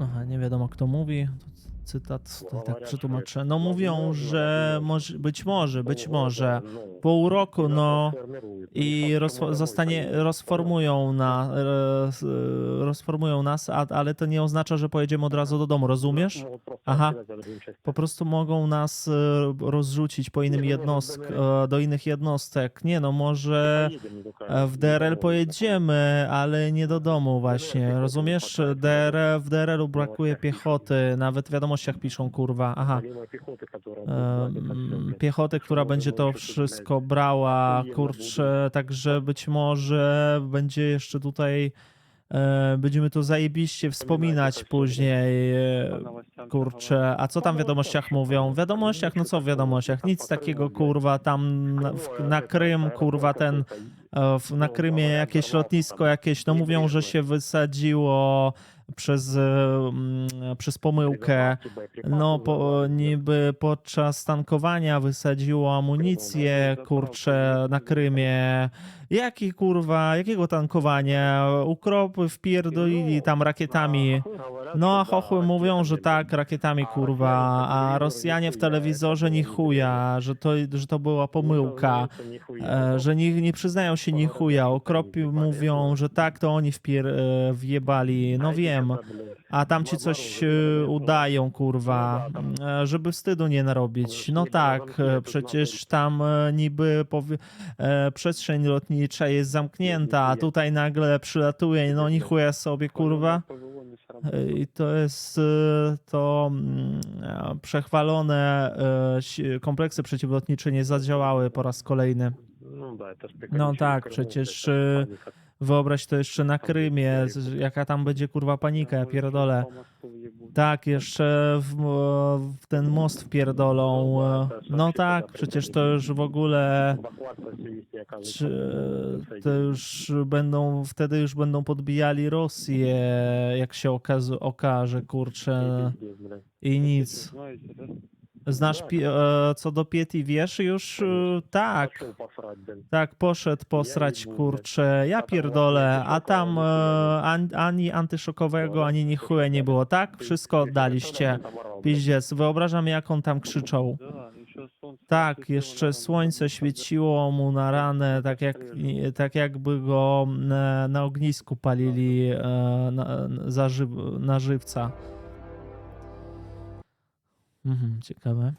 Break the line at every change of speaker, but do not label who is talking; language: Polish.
Aha, nie wiadomo kto mówi. Cytat tutaj tak przetłumaczę. No mówią, że może, być może, być może pół roku, no i rozfo- zostanie, rozformują, na, roz, rozformują nas, a, ale to nie oznacza, że pojedziemy od razu do domu, rozumiesz? Aha. Po prostu mogą nas e, rozrzucić po innym
no,
jednostk, e, do innych jednostek. Nie no, może e, w DRL pojedziemy, ale nie do domu właśnie, rozumiesz?
tak,
DR, w DRL-u
No,
brakuje
tak
piechoty, nawet w wiadomościach piszą, kurwa, aha. Piechoty, która będzie to wszystko brała, kurczę, także być może będzie jeszcze tutaj, e, będziemy to zajebiście wspominać później, e, kurczę, a co tam w wiadomościach mówią? W wiadomościach, no co w wiadomościach, nic takiego, kurwa, tam na, na Krym, kurwa, ten, e, na Krymie jakieś lotnisko jakieś, no mówią, że się wysadziło przez, e, mm, przez pomyłkę, no, po, niby podczas tankowania wysadziło amunicję, kurczę, na Krymie. Jaki kurwa, jakiego tankowania? Ukropy wpierdolili tam rakietami. No, a chochły mówią, że tak, rakietami kurwa, a Rosjanie w telewizorze ni chuja, że to, że to była pomyłka. E, że nie, nie przyznają się ni chuja. Okropi mówią, że tak, to oni wpier, e, wjebali. No wiem. A tam ci coś e, udają, kurwa, e, żeby wstydu nie narobić. No tak, e, przecież tam niby przestrzeń lotnicza jest zamknięta, a tutaj nagle przylatuje, no ni chuja sobie, kurwa. I to jest to mm, przechwalone kompleksy przeciwlotnicze nie zadziałały po raz kolejny. No tak, przecież, y, Wyobraź to jeszcze na Krymie, jaka tam będzie kurwa panika, ja pierdolę. Tak, jeszcze w, w ten most wpierdolą. e, No tak, przecież to już w ogóle to już będą, wtedy już będą podbijali Rosję, jak się okaz, okaże, kurczę, i nic. Znasz pi- e, co do Pieti, wiesz już? e, Tak, tak, poszedł posrać, kurczę, ja pierdolę, a tam e, an, ani antyszokowego, ani ni chuja nie było, tak? Wszystko oddaliście. Piździec, wyobrażam jak on tam krzyczał. Tak, jeszcze słońce świeciło mu na ranę, tak, jak, tak jakby go na, na ognisku palili e, na, za na żywca. Mhm, ciekawe.